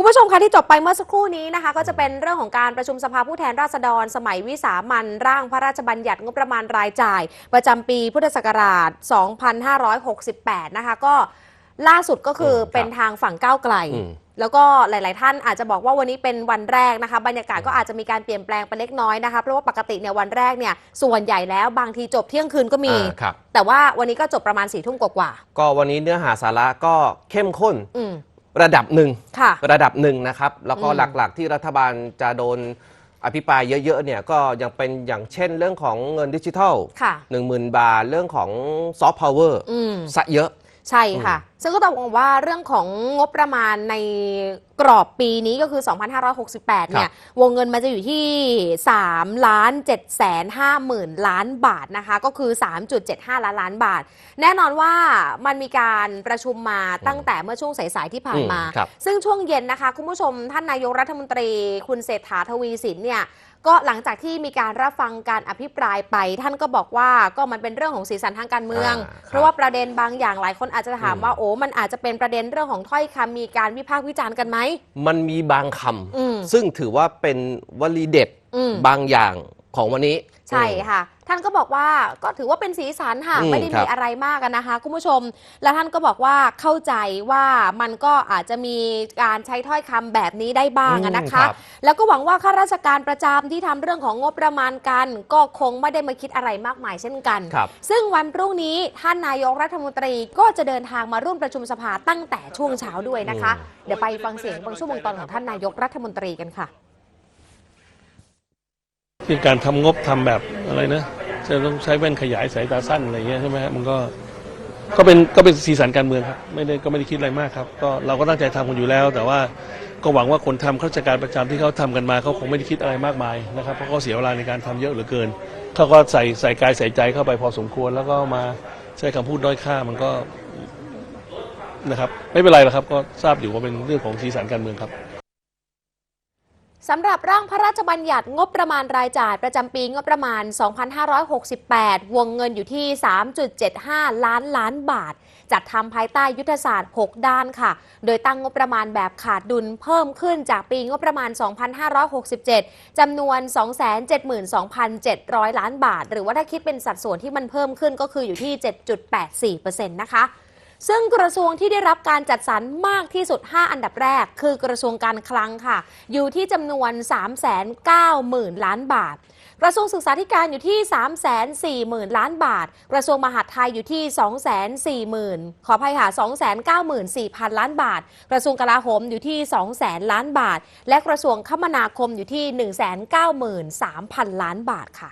คุณผู้ชมคะที่จบไปเมื่อสักครู่นี้นะคะ ก็จะเป็นเรื่องของการประชุมสภาผู้แทนราษฎร สมัยวิสามันร่างพระราชบัญญัติงบประมาณรายจ่าย ประจำปีพุทธศักราช 2568 นะคะ ก็ล่าสุดก็คืออืมครับเป็นทางฝั่งก้าวไกลอืมแล้วก็หลาย ๆ ท่านอาจจะบอกว่าวันนี้เป็นวันแรกนะคะ บรรยากาศก็อาจจะมีการเปลี่ยนแปลงไปเล็กน้อยนะคะ เพราะว่าปกติเนี่ยวันแรกเนี่ยส่วนใหญ่แล้วบางทีจบเที่ยงคืนก็มีอ่าครับแต่ว่าวันนี้ก็จบประมาณสี่ทุ่มกว่าก็วันนี้เนื้อหาสาระก็เข้มข้นๆอืม ระดับหนึ่งค่ะ ระดับหนึ่งนะครับ แล้วก็อืมหลักๆที่รัฐบาลจะโดนอภิปรายเยอะๆเนี่ยก็ยังเป็นอย่างเช่นเรื่องของเงินดิจิทัลค่ะ10,000บาทเรื่องของซอฟต์พาวเวอร์อืมซะเยอะ ใช่ค่ะซึ่งก็ต้องบอกว่าเรื่องของงบประมาณในกรอบปีนี้ก็คือ 2568 เนี่ย วงเงินมันจะอยู่ที่3ล้าน7แสน5หมื่นล้านบาทนะคะ ก็คือ 3.75 ล้านล้านบาท แน่นอนว่ามันมีการประชุมมาตั้งแต่เมื่อช่วงสายๆที่ผ่านมาอืมครับซึ่งช่วงเย็นนะคะ คุณผู้ชมท่านนายกรัฐมนตรีคุณเศรษฐาทวีสินเนี่ยก็หลังจากที่มีการรับฟังการอภิปรายไป ท่านก็บอกว่าก็มันเป็นเรื่องของสีสันทางการเมืองอ่าครับเพราะว่าประเด็นบางอย่างหลายคนอาจจะถามอืมว่าโอ้มันอาจจะเป็นประเด็นเรื่องของถ้อยคำมีการวิพากษ์วิจารณ์กันไหมมันมีบางคอืมำซึ่งถือว่าเป็นวลีเด็ดอืมบางอย่าง ของวันนี้ ใช่ค่ะ ท่านก็บอกว่าก็ถือว่าเป็นสีสันค่ะอืมไม่ได้ครัมีบอะไรมากกันนะคะคุณผู้ชม และท่านก็บอกว่าเข้าใจว่ามันก็อาจจะมีการใช้ถ้อยคำแบบนี้ได้บ้างอะนะคะ อืมรับ แล้วก็หวังว่าข้าราชการประจำที่ทำเรื่องของงบประมาณกัน ก็คงไม่ได้มาคิดอะไรมากมายเช่นกัน ครับ ซึ่งวันพรุ่งนี้ท่านนายกรัฐมนตรีก็จะเดินทางมาร่วมประชุมสภาตั้งแต่ช่วงเช้าด้วยนะคะอืมเดี๋ยวไปฟังเสียงบางช่วงบางตอนของท่านนายกรัฐมนตรีกันค่ะ คือการทำงบทำแบบอะไรนะจะต้องใช้แว่นขยายสายตาสั้นอะไรเงี้ยใช่ไหมฮะมันก็ก็เป็นก็เป็นสีสันการเมืองครับไม่ได้ก็ไม่ได้คิดอะไรมากครับ ก็เราก็ตั้งใจทำกันอยู่แล้ว แต่ว่าก็หวังว่าคนทำข้าราชการประจำที่เขาทำกันมาเขาคงไม่ได้คิดอะไรมากมายนะครับเพราะเขาเสียเวลาในการทำเยอะเหลือเกินเขาก็ใส่ใส่กายใส่ใจเข้าไปพอสมควร แล้วก็มาใช้คำพูดด้อยค่ามันก็นะครับ ไม่เป็นไรหรอกครับ ก็ทราบอยู่ว่าเป็นเรื่องของสีสันการเมืองครับ สำหรับร่างพระราชบัญญัติงบประมาณรายจ่ายประจำปีงบประมาณ 2568 วงเงินอยู่ที่ 3.75 ล้านล้านบาท จัดทำภายใต้ยุทธศาสตร์ 6 ด้านค่ะ โดยตั้งงบประมาณแบบขาดดุลเพิ่มขึ้นจากปีงบประมาณ 2567 จำนวน 272,700 ล้านบาท หรือว่าถ้าคิดเป็นสัดส่วนที่มันเพิ่มขึ้นก็คืออยู่ที่ 7.84%นะคะ ซึ่งกระทรวงที่ได้รับการจัดสรรมากที่สุด 5 อันดับแรก คือกระทรวงการคลังค่ะ อยู่ที่จำนวน 390,000 ล้านบาท กระทรวงศึกษาธิการอยู่ที่ 340,000 ล้านบาท กระทรวงมหาดไทยอยู่ที่ 240,000 ขออภัยค่ะ 294,000 ล้านบาท กระทรวงกลาโหมอยู่ที่ 200,000 ล้านบาท และกระทรวงคมนาคมอยู่ที่ 193,000 ล้านบาทค่ะ